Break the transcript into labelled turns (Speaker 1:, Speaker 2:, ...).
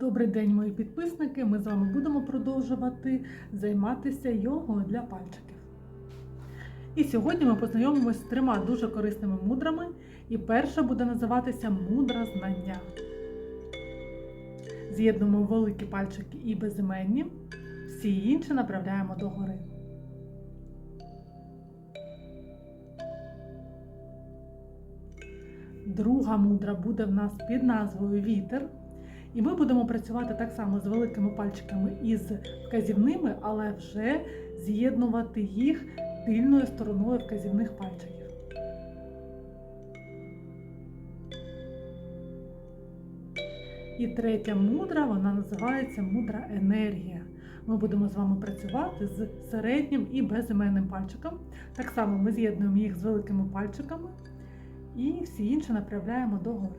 Speaker 1: Добрий день, мої підписники! Ми з вами будемо продовжувати займатися йогою для пальчиків. І сьогодні ми познайомимося з трьома дуже корисними мудрами. І перша буде називатися мудра знання. З'єднуємо великі пальчики і безіменні, всі інші направляємо догори. Друга мудра буде в нас під назвою Вітер. І ми будемо працювати так само з великими пальчиками і з вказівними, але вже з'єднувати їх тильною стороною вказівних пальчиків. І третя мудра, вона називається мудра енергія. Ми будемо з вами працювати з середнім і безіменним пальчиком. Так само ми з'єднуємо їх з великими пальчиками і всі інші направляємо догори.